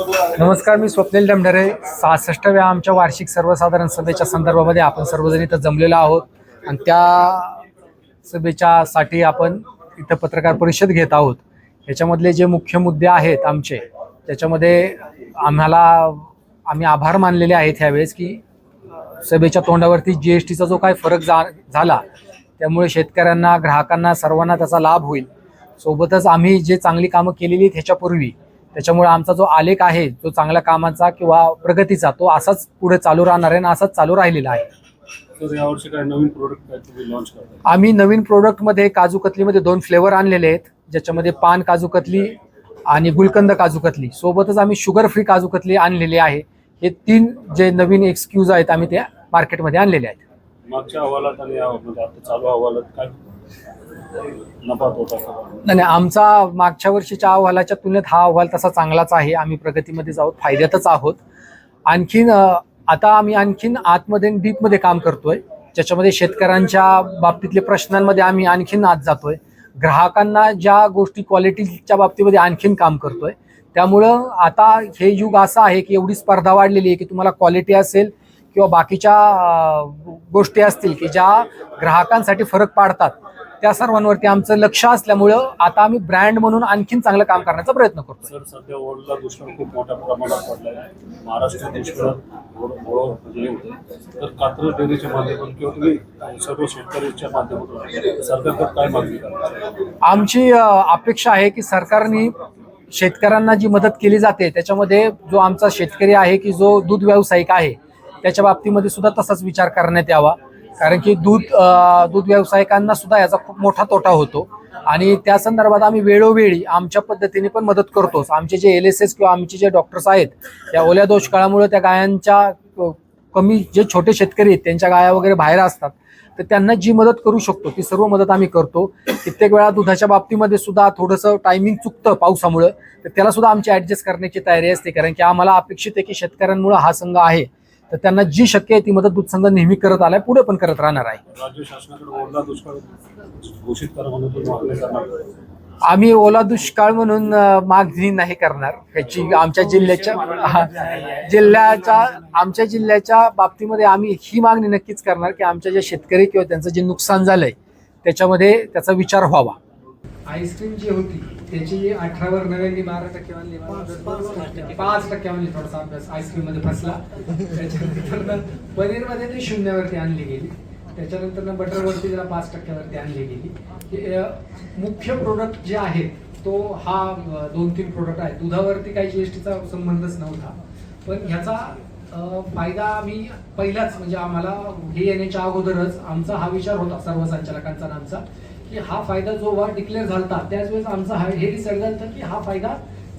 नमस्कार मी स्वप्नील डमढरे. सहासष्टव्या आमच्या वार्षिक सर्वसाधारण सभेच्या संदर्भामध्ये आपण सर्वजण इथं जमलेलो आहोत. आणि त्या सभेच्या साठी आपण इथं पत्रकार परिषद घेत आहोत. याच्यामधले जे मुख्य मुद्दे आहेत आमचे त्याच्यामध्ये आम्हाला आम्ही आभार मानलेले आहेत ह्यावेळेस की सभेच्या तोंडावरती जी एस टीचा जो काय फरक जा झाला त्यामुळे शेतकऱ्यांना ग्राहकांना सर्वांना त्याचा लाभ होईल. सोबतच आम्ही जे चांगली कामं केलेली आहेत ह्याच्यापूर्वी त्याच्यामुळे आमचा जो आलेख आहे जो चांगल्या कामाचा किंवा प्रगतीचा तो असाच पुढे चालू राहणार आहे आणि असाच चालू राहिलेला आहे. तर यावर्षी काय नवीन प्रोडक्ट लॉन्च आम्ही नवीन प्रोडक्टमध्ये काजू कतलीमध्ये दोन फ्लेवर आणलेले आहेत. ज्याच्यामध्ये पान काजू कतली आणि गुलकंद काजू कतली. सोबतच आम्ही शुगर फ्री काजू कतली आणलेली आहे. हे तीन जे नवीन एक्सक्यूज आहेत आम्ही त्या मार्केटमध्ये आणलेले आहेत. मागच्या अहवालात आणि चालू अहवालात काय? नफा नाही नाही, आमचा मागच्या वर्षीच्या अहवालाच्या तुलनेत हा अहवाल तसा चांगलाच आहे. आम्ही प्रगतीमध्येच आहोत फायद्यातच आहोत. आणखीन आता आम्ही आणखीन आतमध्ये डीपमध्ये काम करतोय. ज्याच्यामध्ये शेतकऱ्यांच्या बाबतीतले प्रश्नांमध्ये आम्ही आणखीन आत जातोय. ग्राहकांना ज्या गोष्टी क्वालिटीच्या बाबतीमध्ये आणखीन काम करतोय. त्यामुळं आता हे युग असं आहे की एवढी स्पर्धा वाढलेली आहे की तुम्हाला क्वालिटी असेल किंवा बाकीच्या गोष्टी असतील की ज्या ग्राहकांसाठी फरक पाडतात त्या सर्वांवरती आमचं लक्ष असल्यामुळं आता आम्ही ब्रँड म्हणून आणखीन चांगलं काम करण्याचा प्रयत्न करतोय. सर सध्या दुष्काळ खूप मोठ्या प्रमाणात पडलाय महाराष्ट्र म्हणजे होते तर कात्रज डेअरीच्या माध्यमातून किंवा तुम्ही सर्व शेतकऱ्यांच्या माध्यमातून सरकारकडे काय मागणी आमची अपेक्षा आहे की सरकारने शेतकऱ्यांना जी मदत केली जाते त्याच्यामध्ये जो आमचा शेतकरी आहे की जो दूध व्यावसायिक आहे त्याच्या बाबतीमध्ये सुद्धा तसाच विचार करण्यात यावा. कारण की दूध दूध व्यावसायिकांना सुद्धा याचा खूप मोठा तोटा होतो. आणि त्या संदर्भात आम्ही वेळोवेळी आमच्या पद्धतीने पण मदत करतोच आमचे जे एल एस एस किंवा आमचे जे डॉक्टर्स आहेत त्या ओल्या दुष्काळामुळे त्या गायांच्या कमी जे छोटे शेतकरी आहेत त्यांच्या गाया वगैरे बाहेर असतात. तर त्यांना जी मदत करू शकतो ती सर्व मदत आम्ही करतो. कित्येक वेळा दुधाच्या बाबतीमध्ये सुद्धा थोडंसं टायमिंग चुकतं पावसामुळं. तर त्याला सुद्धा आमची ऍडजस्ट करण्याची तयारी असते. कारण की आम्हाला अपेक्षित आहे की शेतकऱ्यांमुळे हा संघ आहे. तर त्यांना जी शक्य आहे ती मदत दूध संघ नेहमी करत आलाय पुढे पण करत राहणार आहे. राज्य शासनाकडे ओढला दुष्काळ घोषित करा म्हणून तुम्ही मागणी करणार आम्ही ओला दुष्काळ म्हणून मागणी नाही करणार. ह्याची आमच्या जिल्ह्याच्या जिल्ह्याच्या आमच्या जिल्ह्याच्या बाबतीमध्ये आम्ही ही मागणी नक्कीच करणार की आमच्या जे शेतकरी किंवा त्यांचं जे नुकसान झालंय त्याच्यामध्ये त्याचा विचार व्हावा. आईस्क्रीम जी होती त्याची अठरावर नव्याण्णव बारा टक्के आणली पाच टक्के. आणली थोडासा अभ्यास आईस्क्रीममध्ये फसला. त्याच्यानंतर पनीरमध्ये ती शून्यावरती आणली गेली. त्याच्यानंतर बटरवरती जरा पाच टक्क्यावरती आणली गेली. मुख्य प्रोडक्ट जे आहेत तो हा दोन तीन प्रोडक्ट आहे. दुधावरती काही जीएसटीचा संबंधच नव्हता. पण ह्याचा फायदा आम्ही पहिलाच म्हणजे आम्हाला हे येण्याच्या अगोदरच आमचा हा विचार होता सर्व संचालकांचा आमचा. की हा फायदा जो वा डिक्लेअर झाला त्याच वेळेस आमचा हा हे डिसाईड झालं की हा फायदा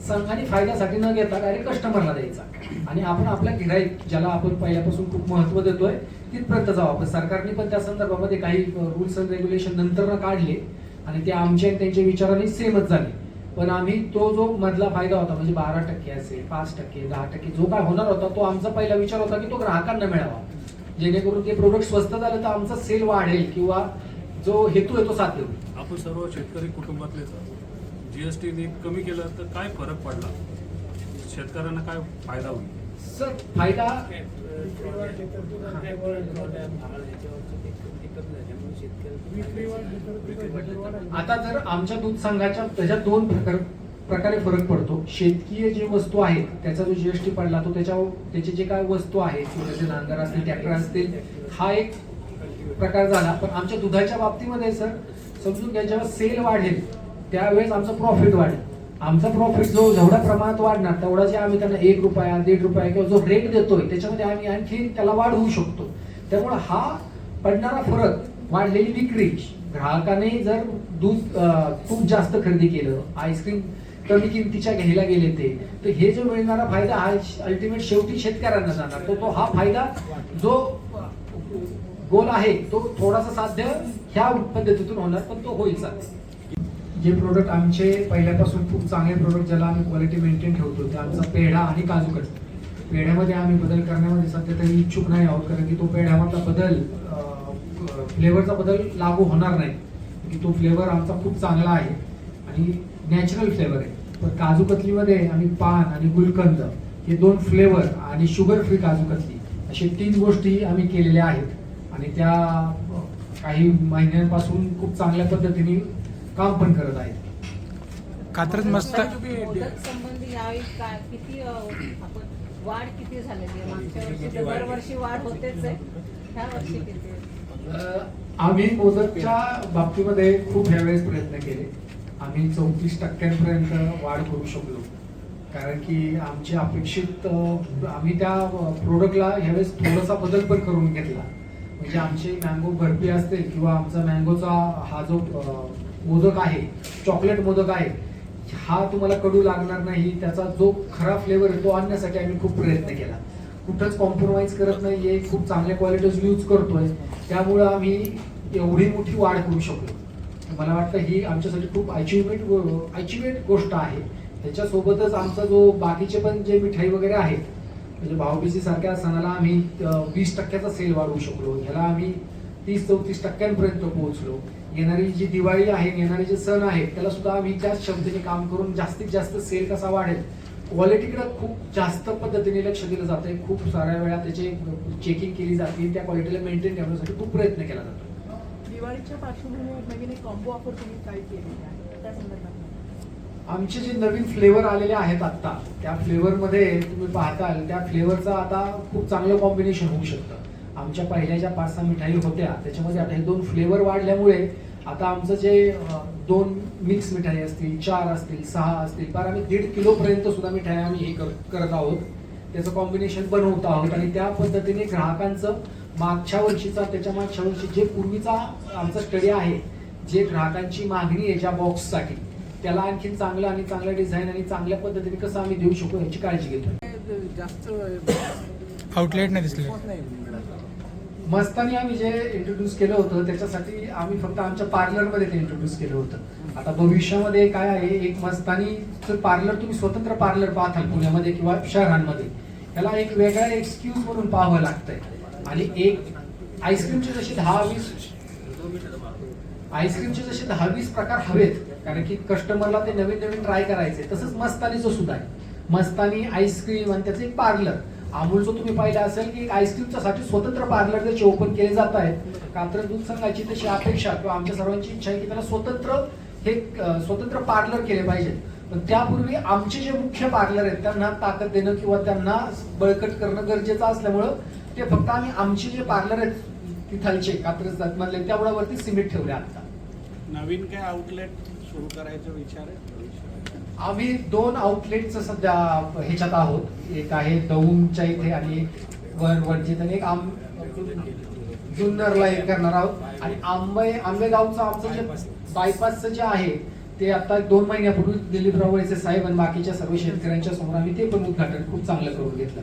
संघाने फायद्यासाठी न घेता डायरेक्ट कस्टमरला द्यायचा. आणि आपण आपल्या गिराईक ज्याला आपण पहिल्यापासून खूप महत्त्व देतोय तिथपर्यंत जाऊ आपण सरकारने पण त्या संदर्भामध्ये काही रूल्स अँड रेग्युलेशन नंतर काढले आणि ते आमच्या आणि त्यांच्या विचाराने सेमच झाले. पण आम्ही तो जो मधला फायदा होता म्हणजे बारा टक्के असेल पाच टक्के दहा टक्के जो काय होणार होता तो आमचा पहिला विचार होता की तो ग्राहकांना मिळावा. जेणेकरून ते प्रोडक्ट स्वस्त झालं तर आमचा सेल वाढेल किंवा जो हेतू आहे तो साध्य होईल आपण सर्व शेतकरी कुटुंबातलेच जीएसटीने कमी केलं तर काय फरक पडला? शेतकऱ्यांना काय फायदा होईल? सर फायदा आता जर आमच्या दूध संघाच्या त्याच्यात दोन प्रकार प्रकारे फरक पडतो. शेतकीय जे वस्तू आहेत त्याचा जो जीएसटी पडला तो त्याच्या त्याचे जे काय वस्तू आहेत छोटेसे नांगर असतील ट्रॅक्टर असतील हा एक प्रकार झाला पण आमच्या दुधाच्या बाबतीमध्ये सर समजून घ्या जेव्हा सेल वाढेल त्यावेळेस आमचं प्रॉफिट वाढेल. आमचा प्रॉफिट जो जेवढ्या प्रमाणात वाढणार तेवढा जे आम्ही त्यांना एक रुपया दीड रुपया किंवा जो रेट देतोय त्याच्यामध्ये आम्ही आणखी त्याला वाढ होऊ शकतो. त्यामुळे हा पडणारा फरक वाढलेली विक्री ग्राहकाने जर दूध खूप जास्त खरेदी केलं आईस्क्रीम कमी किमतीच्या घ्यायला गेले ते तर हे जो मिळणारा फायदा हा अल्टिमेट शेवटी शेतकऱ्यांना जाणार. तो तो हा फायदा जो गोल आहे तो थोडासा साध्य ह्या पद्धतीतून होणार पण तो होईल साध्य. जे प्रोडक्ट आमचे पहिल्यापासून खूप चांगले प्रोडक्ट ज्याला आम्ही क्वालिटी मेंटेन ठेवतो ते आमचा पेढा आणि काजू कट. पेढ्यामध्ये आम्ही बदल करण्यामध्ये सध्या तरी इच्छुक नाही आहोत कारण की तो पेढ्यामधला बदल फ्लेवरचा बदल लागू होणार नाही. की तो फ्लेवर आमचा खूप चांगला आहे आणि नॅचरल फ्लेवर आहे. पण काजू कतलीमध्ये आम्ही पान आणि गुलकंद हे दोन फ्लेवर आणि शुगर फ्री काजू कतली असे तीन गोष्टी आम्ही केलेल्या आहेत. आणि त्या काही महिन्यांपासून खूप चांगल्या पद्धतीने काम पण करत आहेत. कात्रज मस्त मोदक संबंधी यावेळी काय? किती अ, आपण वाढ किती झालेली आहे? मागच्या वर्षी तर दरवर्षी वाढ होतेच आहे. ह्या वर्षी किती आहे? अ, आम्ही मोदकच्या बाबतीमध्ये खूप ह्यावेळेस प्रयत्न केले. आम्ही चौतीस टक्क्यांपर्यंत वाढ करू शकलो. कारण की आमची अपेक्षित अ, आम्ही त्या प्रोडक्टला ह्यावेळेस थोडासा बदल पण करून घेतला. म्हणजे आमची मँगो बर्फी असतील किंवा आमचा मँगोचा हा जो मोदक आहे चॉकलेट मोदक आहे हा तुम्हाला कडू लागणार नाही त्याचा जो खरा फ्लेवर आहे तो आणण्यासाठी आम्ही खूप प्रयत्न केला. कुठंच कॉम्प्रोमाइज करत नाही आहे खूप चांगल्या क्वालिटीज यूज करतोय त्यामुळं आम्ही एवढी मोठी वाढ करू शकलो. मला वाटतं ही आमच्यासाठी खूप अचिव्हमेंट अचिव्हमेंट गोष्ट आहे. त्याच्यासोबतच आमचा जो बाकीचे पण जे मिठाई वगैरे आहेत म्हणजे भाऊबीजी सारख्या सणाला आम्ही वीस टक्क्याचा सेल वाढवू शकलो. ह्याला आम्ही तीस चौतीस टक्क्यांपर्यंत पोहोचलो. येणारी जी दिवाळी आहे येणारे जे सण आहेत त्याला सुद्धा आम्ही त्याच क्षमतेने काम करून जास्तीत जास्त सेल कसा वाढेल? क्वालिटीकडे खूप जास्त पद्धतीने लक्ष दिलं जातंय. खूप साऱ्या वेळा त्याचे चेकिंग केली जाते. त्या क्वालिटीला मेंटेन ठेवण्यासाठी खूप प्रयत्न केला जातो. दिवाळीच्या पार्श्वभूमीवर नवीन एक कॉम्बो ऑफर तुम्ही काय केली त्या संदर्भात. आमचे जे नवीन फ्लेवर आलेले आहेत आत्ता त्या फ्लेवरमध्ये तुम्ही पाहताल त्या फ्लेवरचा आता खूप चांगलं कॉम्बिनेशन होऊ शकतं. आमच्या पहिल्या ज्या पाच सहा मिठाई होत्या त्याच्यामध्ये आता हे दोन फ्लेवर वाढल्यामुळे आता आमचं जे दोन मिक्स मिठाई असतील चार असतील सहा असतील फार आम्ही दीड किलोपर्यंत सुद्धा मिठाई आम्ही हे कर- करत आहोत. त्याचं कॉम्बिनेशन बनवत आहोत आणि त्या पद्धतीने ग्राहकांचं मागच्या वर्षीचा त्याच्या मागच्या वर्षी जे पूर्वीचा आमचा स्टडी आहे जे ग्राहकांची मागणी आहे ज्या बॉक्ससाठी त्याला आणखीन चांगलं आणि चांगलं डिझाईन आणि चांगल्या पद्धतीने कसं आम्ही देऊ शकू याची काळजी घेतो जास्त आउटलेट नाही दिसले मस्तानी आम्ही जे इंट्रोड्यूस केलं होतं त्याच्यासाठी आम्ही फक्त आमच्या पार्लरमध्ये ते इंट्रोड्यूस केलं होतं. आता भविष्यामध्ये काय आहे एक मस्तानी पार्लर तुम्ही स्वतंत्र पार्लर पाहताल पुण्यामध्ये किंवा शहरांमध्ये. त्याला एक वेगळा एक्सक्यूज म्हणून पाहावं लागतंय. आणि एक आईस्क्रीमचे जसे दहा वीस आईस्क्रीमचे जसे दहा वीस प्रकार हवेत कारण की कस्टमरला ते नवीन नवीन ट्राय करायचे. तसंच मस्तानीचं सुद्धा आहे. मस्तानी आईस्क्रीम आणि त्याचं एक पार्लर अमूलचं तुम्ही पाहिलं असेल की आईस्क्रीमच्या साठी स्वतंत्र पार्लर त्याचे ओपन केले जात आहेत. कात्र दूध संघाची तशी अपेक्षा किंवा आमच्या सर्वांची इच्छा आहे की त्याला स्वतंत्र हे स्वतंत्र पार्लर केले पाहिजेत. पण त्यापूर्वी आमचे जे मुख्य पार्लर आहेत त्यांना ताकद देणं किंवा त्यांना बळकट करणं गरजेचं असल्यामुळं ते फक्त आम्ही आमचे जे पार्लर आहेत तिथालचे कात्रज मधले त्यामुळे सिमेंट ठेवले आता. नवीन काय आउटलेट सुरू करायचा विचार आहे? आम्ही दोन आउटलेटचं सध्या ह्याच्यात आहोत. एक आहे दौंडच्या इथे आणि एक वर वंचित आणि एक आम जुन्नरला एक करणार आहोत. आणि आंबे आंबेगावचं आमचं जे बायपासचं जे आहे ते आता दोन महिन्यापूर्वी दिलीपराव वळसे साहेब आणि बाकीच्या सर्व शेतकऱ्यांच्या समोर आम्ही ते पण उद्घाटन खूप चांगलं करून घेतलं.